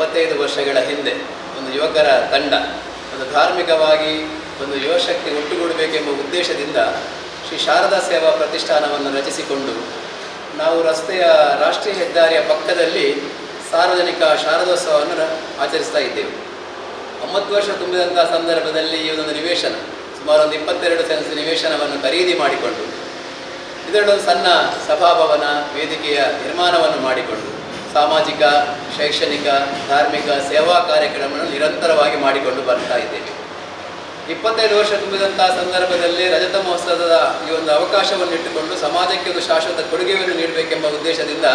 ಇಪ್ಪತ್ತೈದು ವರ್ಷಗಳ ಹಿಂದೆ ಒಂದು ಯುವಕರ ತಂಡ, ಒಂದು ಧಾರ್ಮಿಕವಾಗಿ ಒಂದು ಯುವಶಕ್ತಿ ಒಟ್ಟುಗೂಡಬೇಕೆಂಬ ಉದ್ದೇಶದಿಂದ ಶ್ರೀ ಶಾರದಾ ಸೇವಾ ಪ್ರತಿಷ್ಠಾನವನ್ನು ರಚಿಸಿಕೊಂಡು, ನಾವು ರಸ್ತೆಯ ರಾಷ್ಟ್ರೀಯ ಹೆದ್ದಾರಿಯ ಪಕ್ಕದಲ್ಲಿ ಸಾರ್ವಜನಿಕ ಶಾರದೋತ್ಸವವನ್ನು ಆಚರಿಸ್ತಾ ಇದ್ದೇವೆ. ಒಂಬತ್ತು ವರ್ಷ ತುಂಬಿದಂಥ ಸಂದರ್ಭದಲ್ಲಿ ಈ ಒಂದು ನಿವೇಶನ, ಸುಮಾರು ಒಂದು ಇಪ್ಪತ್ತೆರಡು ಸೆನ್ಸ್ ನಿವೇಶನವನ್ನು ಖರೀದಿ ಮಾಡಿಕೊಂಡು, ಇದರಲ್ಲೊಂದು ಸಣ್ಣ ಸಭಾಭವನ, ವೇದಿಕೆಯ ನಿರ್ಮಾಣವನ್ನು ಮಾಡಿಕೊಂಡು ಸಾಮಾಜಿಕ, ಶೈಕ್ಷಣಿಕ, ಧಾರ್ಮಿಕ ಸೇವಾ ಕಾರ್ಯಕ್ರಮಗಳನ್ನು ನಿರಂತರವಾಗಿ ಮಾಡಿಕೊಂಡು ಬರ್ತಾ ಇದ್ದೇವೆ. ಇಪ್ಪತ್ತೈದು ವರ್ಷ ತುಂಬಿದಂತಹ ಸಂದರ್ಭದಲ್ಲಿ ರಜತ ಮಹೋತ್ಸವದ ಈ ಒಂದು ಅವಕಾಶವನ್ನು ಇಟ್ಟುಕೊಂಡು ಸಮಾಜಕ್ಕೆ ಒಂದು ಶಾಶ್ವತ ಕೊಡುಗೆಯನ್ನು ನೀಡಬೇಕೆಂಬ ಉದ್ದೇಶದಿಂದ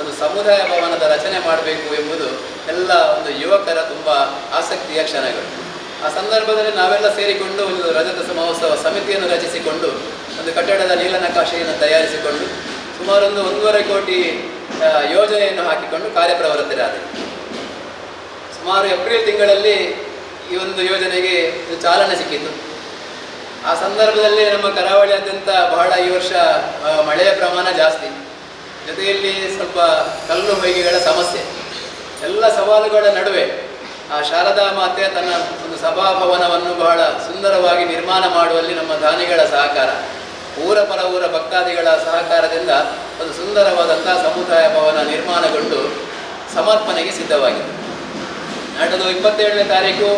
ಒಂದು ಸಮುದಾಯ ಭವನದ ರಚನೆ ಮಾಡಬೇಕು ಎಂಬುದು ಎಲ್ಲ ಒಂದು ಯುವಕರ ತುಂಬ ಆಸಕ್ತಿಯ ಕ್ಷಣಗಳು. ಆ ಸಂದರ್ಭದಲ್ಲಿ ನಾವೆಲ್ಲ ಸೇರಿಕೊಂಡು ಒಂದು ರಜತ ಮಹೋತ್ಸವ ಸಮಿತಿಯನ್ನು ರಚಿಸಿಕೊಂಡು ಒಂದು ಕಟ್ಟಡದ ನೀಲನಕಾಶೆಯನ್ನು ತಯಾರಿಸಿಕೊಂಡು ಸುಮಾರೊಂದು ಒಂದೂವರೆ ಕೋಟಿ ಯೋಜನೆಯನ್ನು ಹಾಕಿಕೊಂಡು ಕಾರ್ಯಪ್ರವೃತ್ತರಾದರು. ಸುಮಾರು ಏಪ್ರಿಲ್ ತಿಂಗಳಲ್ಲಿ ಈ ಒಂದು ಯೋಜನೆಗೆ ಚಾಲನೆ ಸಿಕ್ಕಿತು. ಆ ಸಂದರ್ಭದಲ್ಲಿ ನಮ್ಮ ಕರಾವಳಿಯಾದ್ಯಂತ ಬಹಳ ಈ ವರ್ಷ ಮಳೆಯ ಪ್ರಮಾಣ ಜಾಸ್ತಿ. ಜೊತೆಯಲ್ಲಿ ಸ್ವಲ್ಪ ಕಲ್ಲು ಹೊಯ್ಗೆಗಳ ಸಮಸ್ಯೆ. ಎಲ್ಲ ಸವಾಲುಗಳ ನಡುವೆ ಆ ಶಾರದಾ ಮಾತೆ ತನ್ನ ಒಂದು ಸಭಾಭವನವನ್ನು ಬಹಳ ಸುಂದರವಾಗಿ ನಿರ್ಮಾಣ ಮಾಡುವಲ್ಲಿ ನಮ್ಮ ದಾನಿಗಳ ಸಹಕಾರ, ಊರ ಪರ ಊರ ಭಕ್ತಾದಿಗಳ ಸಹಕಾರದಿಂದ ಒಂದು ಸುಂದರವಾದಂಥ ಸಮುದಾಯ ಭವನ ನಿರ್ಮಾಣಗೊಂಡು ಸಮರ್ಪಣೆಗೆ ಸಿದ್ಧವಾಗಿದೆ. ನಡೆದು ಇಪ್ಪತ್ತೇಳನೇ ತಾರೀಕು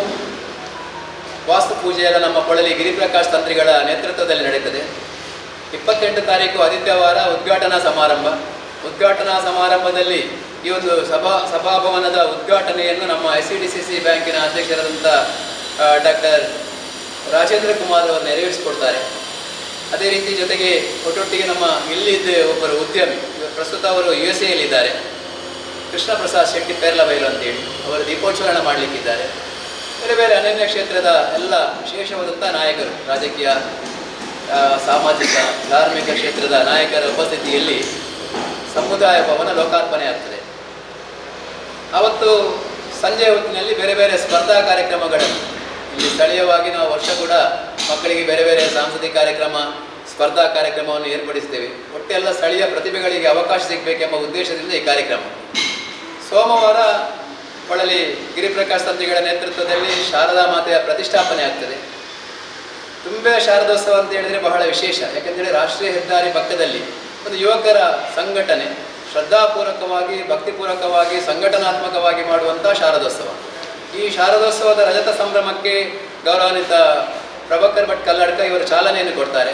ವಾಸ್ತು ಪೂಜೆಯೆಲ್ಲ ನಮ್ಮ ಕೊಳಲಿ ಗಿರಿಪ್ರಕಾಶ್ ತಂತ್ರಿಗಳ ನೇತೃತ್ವದಲ್ಲಿ ನಡೀತದೆ. ಇಪ್ಪತ್ತೆಂಟು ತಾರೀಕು ಆದಿತ್ಯವಾರ ಉದ್ಘಾಟನಾ ಸಮಾರಂಭ. ಉದ್ಘಾಟನಾ ಸಮಾರಂಭದಲ್ಲಿ ಈ ಒಂದು ಸಭಾ, ಸಭಾಭವನದ ಉದ್ಘಾಟನೆಯನ್ನು ನಮ್ಮ I C D C C ಬ್ಯಾಂಕಿನ ಅಧ್ಯಕ್ಷರಾದಂಥ ಡಾಕ್ಟರ್ ರಾಜೇಂದ್ರ ಕುಮಾರ್ ಅವರು ನೆರವೇರಿಸಿಕೊಡ್ತಾರೆ. ಅದೇ ರೀತಿ ಜೊತೆಗೆ ಒಟ್ಟೊಟ್ಟಿಗೆ ನಮ್ಮ ಇಲ್ಲಿದ್ದ ಒಬ್ಬರು ಉದ್ಯಮಿ ಪ್ರಸ್ತುತ ಅವರು ಯು ಎಸ್ ಎಲ್ಲಿದ್ದಾರೆ ಕೃಷ್ಣ ಪ್ರಸಾದ್ ಶೆಟ್ಟಿ ಪೇರ್ಲಬೈಲು ಅಂತೇಳಿ, ಅವರು ದೀಪೋತ್ಸವನ ಮಾಡಲಿಕ್ಕಿದ್ದಾರೆ. ಬೇರೆ ಬೇರೆ ಅನನ್ಯ ಕ್ಷೇತ್ರದ ಎಲ್ಲ ವಿಶೇಷವಾದಂಥ ನಾಯಕರು, ರಾಜಕೀಯ ಸಾಮಾಜಿಕ, ಧಾರ್ಮಿಕ ಕ್ಷೇತ್ರದ ನಾಯಕರ ಉಪಸ್ಥಿತಿಯಲ್ಲಿ ಸಮುದಾಯ ಭವನ ಲೋಕಾರ್ಪಣೆ ಆಗ್ತದೆ. ಆವತ್ತು ಸಂಜೆ ಹೊತ್ತಿನಲ್ಲಿ ಬೇರೆ ಬೇರೆ ಸ್ಪರ್ಧಾ ಕಾರ್ಯಕ್ರಮಗಳನ್ನು ಇಲ್ಲಿ ಸ್ಥಳೀಯವಾಗಿ ನಾವು ವರ್ಷ ಕೂಡ ಮಕ್ಕಳಿಗೆ ಬೇರೆ ಬೇರೆ ಸಾಂಸ್ಕೃತಿಕ ಕಾರ್ಯಕ್ರಮ, ಸ್ಪರ್ಧಾ ಕಾರ್ಯಕ್ರಮವನ್ನು ಏರ್ಪಡಿಸ್ತೇವೆ ಒಟ್ಟೆಲ್ಲ ಸ್ಥಳೀಯ ಪ್ರತಿಭೆಗಳಿಗೆ ಅವಕಾಶ ಸಿಗಬೇಕೆಂಬ ಉದ್ದೇಶದಿಂದ ಈ ಕಾರ್ಯಕ್ರಮ. ಸೋಮವಾರ ಹೊಳಲಿ ಗಿರಿಪ್ರಕಾಶ್ ತಂತ್ರಿಗಳ ನೇತೃತ್ವದಲ್ಲಿ ಶಾರದಾ ಮಾತೆಯ ಪ್ರತಿಷ್ಠಾಪನೆ ಆಗ್ತದೆ. ತುಂಬೆ ಶಾರದೋತ್ಸವ ಅಂತ ಹೇಳಿದರೆ ಬಹಳ ವಿಶೇಷ. ಯಾಕೆಂದರೆ ರಾಷ್ಟ್ರೀಯ ಹೆದ್ದಾರಿ ಪಕ್ಕದಲ್ಲಿ ಒಂದು ಯುವಕರ ಸಂಘಟನೆ, ಶ್ರದ್ಧಾಪೂರ್ವಕವಾಗಿ, ಭಕ್ತಿಪೂರ್ವಕವಾಗಿ, ಸಂಘಟನಾತ್ಮಕವಾಗಿ ಮಾಡುವಂಥ ಶಾರದೋತ್ಸವ. ಈ ಶಾರದೋತ್ಸವದ ರಜತ ಸಂಭ್ರಮಕ್ಕೆ ಗೌರವಾನ್ವಿತ ಪ್ರಭಾಕರ್ ಭಟ್ ಕಲ್ಲಡ್ಕ ಇವರು ಚಾಲನೆಯನ್ನು ಕೊಡ್ತಾರೆ.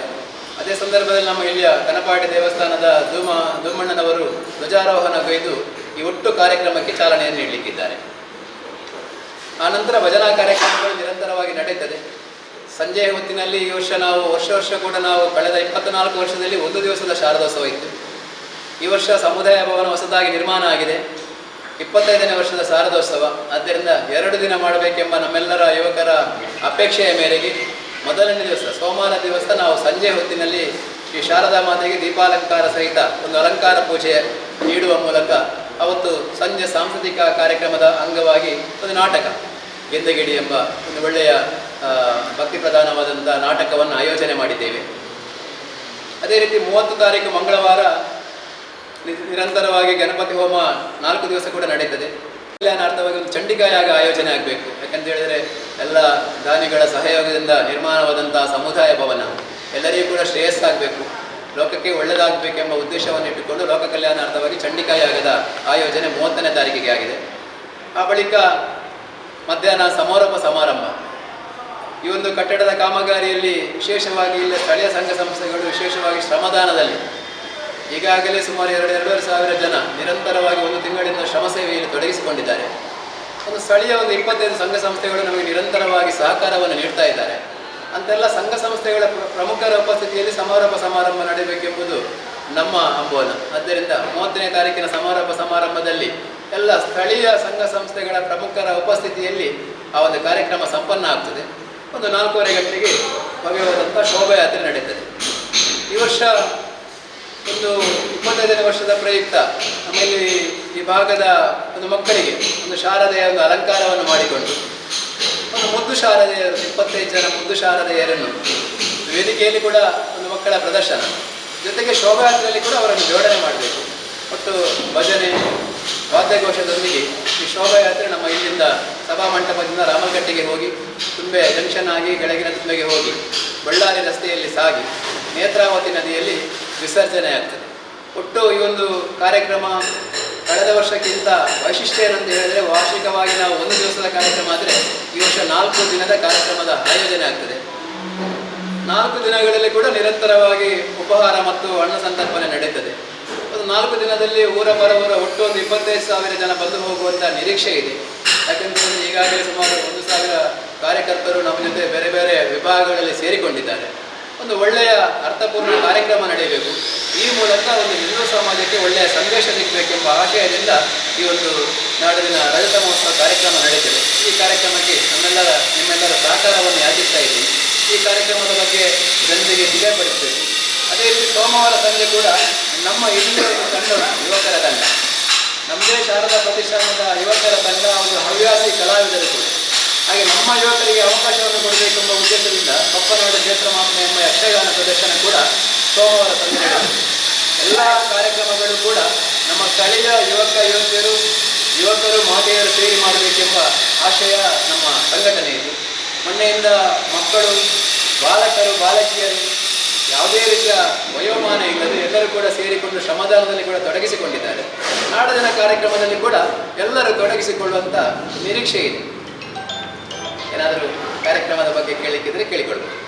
ಅದೇ ಸಂದರ್ಭದಲ್ಲಿ ನಮ್ಮ ಇಲ್ಲಿಯ ಕನಪಾಡಿ ದೇವಸ್ಥಾನದ ಧೂಮ, ಧೂಮಣ್ಣನವರು ಧ್ವಜಾರೋಹಣ ಕೈದು ಈ ಒಟ್ಟು ಕಾರ್ಯಕ್ರಮಕ್ಕೆ ಚಾಲನೆಯನ್ನು ನೀಡಲಿಕ್ಕಿದ್ದಾರೆ. ಆನಂತರ ಭಜನಾ ಕಾರ್ಯಕ್ರಮಗಳು ನಿರಂತರವಾಗಿ ನಡೀತದೆ ಸಂಜೆಯ ಹೊತ್ತಿನಲ್ಲಿ ಈ ವರ್ಷ ನಾವು, ವರ್ಷ ವರ್ಷ ಕೂಡ ನಾವು ಕಳೆದ ಇಪ್ಪತ್ನಾಲ್ಕು ವರ್ಷದಲ್ಲಿ ಒಂದು ದಿವಸದ ಶಾರದೋತ್ಸವ ಇತ್ತು. ಈ ವರ್ಷ ಸಮುದಾಯ ಭವನ ಹೊಸದಾಗಿ ನಿರ್ಮಾಣ ಆಗಿದೆ. ಇಪ್ಪತ್ತೈದನೇ ವರ್ಷದ ಶಾರದೋತ್ಸವ. ಆದ್ದರಿಂದ ಎರಡು ದಿನ ಮಾಡಬೇಕೆಂಬ ನಮ್ಮೆಲ್ಲರ ಯುವಕರ ಅಪೇಕ್ಷೆಯ ಮೇರೆಗೆ ಮೊದಲನೇ ದಿವಸ, ಸೋಮವಾರ ದಿವಸ ನಾವು ಸಂಜೆ ಹೊತ್ತಿನಲ್ಲಿ ಶ್ರೀ ಶಾರದಾ ಮಾತೆಗೆ ದೀಪಾಲಂಕಾರ ಸಹಿತ ಒಂದು ಅಲಂಕಾರ ಪೂಜೆ ನೀಡುವ ಮೂಲಕ ಅವತ್ತು ಸಂಜೆ ಸಾಂಸ್ಕೃತಿಕ ಕಾರ್ಯಕ್ರಮದ ಅಂಗವಾಗಿ ಒಂದು ನಾಟಕ, ಗೆದ್ದಗಿಡಿ ಎಂಬ ಒಂದು ಒಳ್ಳೆಯ ಭಕ್ತಿ ಪ್ರಧಾನವಾದಂಥ ನಾಟಕವನ್ನು ಆಯೋಜನೆ ಮಾಡಿದ್ದೇವೆ. ಅದೇ ರೀತಿ ಮೂವತ್ತು ತಾರೀಕು ಮಂಗಳವಾರ ನಿರಂತರವಾಗಿ ಗಣಪತಿ ಹೋಮ ನಾಲ್ಕು ದಿವಸ ಕೂಡ ನಡೀತದೆ ಕಲ್ಯಾಣಾರ್ಥವಾಗಿ ಒಂದು ಚಂಡಿಕಾಯಾಗ ಆಯೋಜನೆ ಆಗಬೇಕು. ಯಾಕಂತ ಹೇಳಿದರೆ ಎಲ್ಲ ದಾನಿಗಳ ಸಹಯೋಗದಿಂದ ನಿರ್ಮಾಣವಾದಂತಹ ಸಮುದಾಯ ಭವನ. ಎಲ್ಲರಿಗೂ ಕೂಡ ಶ್ರೇಯಸ್ಸಾಗಬೇಕು. ಲೋಕಕ್ಕೆ ಒಳ್ಳೆಯದಾಗಬೇಕೆಂಬ ಉದ್ದೇಶವನ್ನು ಇಟ್ಟುಕೊಂಡು ಲೋಕ ಕಲ್ಯಾಣಾರ್ಥವಾಗಿ ಚಂಡಿಕಾಯಾಗದ ಆಯೋಜನೆ ಮೂವತ್ತನೇ ತಾರೀಕಿಗೆ ಆಗಿದೆ. ಆ ಬಳಿಕ ಮಧ್ಯಾಹ್ನ ಸಮಾರೋಪ ಸಮಾರಂಭ. ಈ ಒಂದು ಕಟ್ಟಡದ ಕಾಮಗಾರಿಯಲ್ಲಿ ವಿಶೇಷವಾಗಿ ಇಲ್ಲಿ ಸ್ಥಳೀಯ ಸಂಘ ಸಂಸ್ಥೆಗಳು ವಿಶೇಷವಾಗಿ ಶ್ರಮದಾನದಲ್ಲಿ. ಈಗಾಗಲೇ ಸುಮಾರು ಎರಡು, ಎರಡೂವರೆ ಸಾವಿರ ಜನ ನಿರಂತರವಾಗಿ ಒಂದು ತಿಂಗಳಿಂದ ಶ್ರಮ ಸೇವೆಯಲ್ಲಿ ತೊಡಗಿಸಿಕೊಂಡಿದ್ದಾರೆ. ಒಂದು ಸ್ಥಳೀಯ ಒಂದು ಇಪ್ಪತ್ತೈದು ಸಂಘ ಸಂಸ್ಥೆಗಳು ನಮಗೆ ನಿರಂತರವಾಗಿ ಸಹಕಾರವನ್ನು ನೀಡ್ತಾ ಇದ್ದಾರೆ. ಅಂತೆಲ್ಲ ಸಂಘ ಸಂಸ್ಥೆಗಳ ಪ್ರ- ಪ್ರಮುಖರ ಉಪಸ್ಥಿತಿಯಲ್ಲಿ ಸಮಾರೋಪ ಸಮಾರಂಭ ನಡೆಯಬೇಕೆಂಬುದು ನಮ್ಮ ಹಂಬೋನ. ಆದ್ದರಿಂದ ಮೂವತ್ತನೇ ತಾರೀಕಿನ ಸಮಾರೋಪ ಸಮಾರಂಭದಲ್ಲಿ ಎಲ್ಲ ಸ್ಥಳೀಯ ಸಂಘ ಸಂಸ್ಥೆಗಳ ಪ್ರಮುಖರ ಉಪಸ್ಥಿತಿಯಲ್ಲಿ ಆ ಒಂದು ಕಾರ್ಯಕ್ರಮ ಸಂಪನ್ನ ಆಗ್ತದೆ. ಒಂದು ನಾಲ್ಕೂವರೆ ಗಂಟೆಗೆ ಭವ್ಯವಾದಂಥ ಶೋಭಾಯಾತ್ರೆ ನಡೀತದೆ. ಈ ವರ್ಷ ಒಂದು ಇಪ್ಪತ್ತೈದನೇ ವರ್ಷದ ಪ್ರಯುಕ್ತ ಆಮೇಲೆ ಈ ಭಾಗದ ಒಂದು ಮಕ್ಕಳಿಗೆ ಒಂದು ಶಾರದೆಯ ಒಂದು ಅಲಂಕಾರವನ್ನು ಮಾಡಿಕೊಂಡು ಒಂದು ಮುದ್ದು ಶಾರದೆಯರು ಇಪ್ಪತ್ತೈದು ಜನ ಮುದ್ದು ಶಾರದೆಯರನ್ನು ವೇದಿಕೆಯಲ್ಲಿ ಕೂಡ ಒಂದು ಮಕ್ಕಳ ಪ್ರದರ್ಶನ. ಜೊತೆಗೆ ಶೋಭಾಯಾತ್ರೆಯಲ್ಲಿ ಕೂಡ ಅವರನ್ನು ಜೋಡಣೆ ಮಾಡಬೇಕು. ಮತ್ತು ಭಜನೆ, ವಾದ್ಯಘೋಷದೊಂದಿಗೆ ಈ ಶೋಭಾಯಾತ್ರೆ ನಮ್ಮ ಇಲ್ಲಿಂದ ಸಭಾಮಂಟಪದಿಂದ ರಾಮಕಟ್ಟೆಗೆ ಹೋಗಿ, ತುಂಬೆ ಜಂಕ್ಷನ್ ಆಗಿ ಕೆಳಗಿನ ತುಂಬೆಗೆ ಹೋಗಿ, ಬಳ್ಳಾರಿ ರಸ್ತೆಯಲ್ಲಿ ಸಾಗಿ, ನೇತ್ರಾವತಿ ನದಿಯಲ್ಲಿ ವಿಸರ್ಜನೆ ಆಗ್ತದೆ ಒಟ್ಟು ಈ ಒಂದು ಕಾರ್ಯಕ್ರಮ ಕಳೆದ ವರ್ಷಕ್ಕಿಂತ ವೈಶಿಷ್ಟ್ಯ ಏನಂತ ಹೇಳಿದ್ರೆ ವಾರ್ಷಿಕವಾಗಿ ನಾವು ಒಂದು ದಿವಸದ ಕಾರ್ಯಕ್ರಮ ಆದರೆ ಈ ವರ್ಷ ನಾಲ್ಕು ದಿನದ ಕಾರ್ಯಕ್ರಮದ ಆಯೋಜನೆ ಆಗ್ತದೆ. ನಾಲ್ಕು ದಿನಗಳಲ್ಲಿ ಕೂಡ ನಿರಂತರವಾಗಿ ಉಪಹಾರ ಮತ್ತು ಅನ್ನ ಸಂತರ್ಪಣೆ ನಡೀತದೆ. ಒಂದು ನಾಲ್ಕು ದಿನದಲ್ಲಿ ಊರ ಬರವರ ಒಟ್ಟು ಒಂದು ಇಪ್ಪತ್ತೈದು ಸಾವಿರ ಜನ ಬಂದು ಹೋಗುವಂಥ ನಿರೀಕ್ಷೆ ಇದೆ. ಯಾಕೆಂದರೆ ಈಗಾಗಲೇ ಸುಮಾರು ಒಂದು ಸಾವಿರ ಕಾರ್ಯಕರ್ತರು ನಮ್ಮ ಜೊತೆ ಬೇರೆ ಬೇರೆ ವಿಭಾಗಗಳಲ್ಲಿ ಸೇರಿಕೊಂಡಿದ್ದಾರೆ. ಒಂದು ಒಳ್ಳೆಯ ಅರ್ಥಪೂರ್ಣ ಕಾರ್ಯಕ್ರಮ ನಡೆಯಬೇಕು. ಈ ಮೂಲಕ ಒಂದು ಹಿಂದೂ ಸಮಾಜಕ್ಕೆ ಒಳ್ಳೆಯ ಸಂದೇಶ ಸಿಗಬೇಕೆಂಬ ಆಶಯದಿಂದ ಈ ಒಂದು ನಾಡಿನ ರಜತ ಮಹೋತ್ಸವ ಕಾರ್ಯಕ್ರಮ ನಡೆಯುತ್ತಿದೆ. ಈ ಕಾರ್ಯಕ್ರಮಕ್ಕೆ ನಮ್ಮೆಲ್ಲರ, ನಿಮ್ಮೆಲ್ಲರ ಸಹಕಾರವನ್ನು ಯಾಚಿಸ್ತಾ ಇದ್ದೀನಿ. ಈ ಕಾರ್ಯಕ್ರಮದ ಬಗ್ಗೆ ಜನರಿಗೆ ತಿಳಿಯಪಡಿಸಬೇಕು ಅದೇ ರೀತಿ ಸೋಮವಾರ ಸಂಜೆ ಕೂಡ ನಮ್ಮ ಇಲ್ಲಿ ತಂಡ ಯುವಕರ ತಂಡ. ನಮ್ಮದೇ ಶಾರದಾ ಪ್ರತಿಷ್ಠಾನದ ಯುವಕರ ತಂಡ ಒಂದು ಹವ್ಯಾಸಿ ಕಲಾವಿದರು ಕೂಡ ಹಾಗೆ ನಮ್ಮ ಯುವಕರಿಗೆ ಅವಕಾಶವನ್ನು ಕೊಡಬೇಕೆಂಬ ಉದ್ದೇಶದಿಂದ ಕೊಪ್ಪನಾಡು ಕ್ಷೇತ್ರ ಮಾಪನ ಎಂಬ ಯಕ್ಷಗಾನ ಪ್ರದರ್ಶನ ಕೂಡ ಸೋಮವಾರ ಸಂಜೆ ಎಲ್ಲ ಕಾರ್ಯಕ್ರಮಗಳು ಕೂಡ ನಮ್ಮ ಸ್ಥಳೀಯ ಯುವಕ, ಯುವತಿಯರು, ಯುವಕರು ಮಹತೆಯರು ಸೇರಿ ಮಾಡಬೇಕೆಂಬ ಆಶಯ ನಮ್ಮ ಸಂಘಟನೆ ಇದೆ. ಮೊನ್ನೆಯಿಂದ ಮಕ್ಕಳು, ಬಾಲಕರು, ಬಾಲಕಿಯರು ಯಾವುದೇ ರೀತಿಯ ವಯೋಮಾನ ಇಲ್ಲದೆ ಎಲ್ಲರೂ ಕೂಡ ಸೇರಿಕೊಂಡು ಶ್ರಮದಾನದಲ್ಲಿ ಕೂಡ ತೊಡಗಿಸಿಕೊಂಡಿದ್ದಾರೆ. ನಾಡದಿನ ಕಾರ್ಯಕ್ರಮದಲ್ಲಿ ಕೂಡ ಎಲ್ಲರೂ ತೊಡಗಿಸಿಕೊಳ್ಳುವಂಥ ನಿರೀಕ್ಷೆ ಇದೆ. ಏನಾದರೂ ಕಾರ್ಯಕ್ರಮದ ಬಗ್ಗೆ ಕೇಳಿಕ್ಕಿದ್ರೆ ಕೇಳಿಕೊಳ್ಬೋದು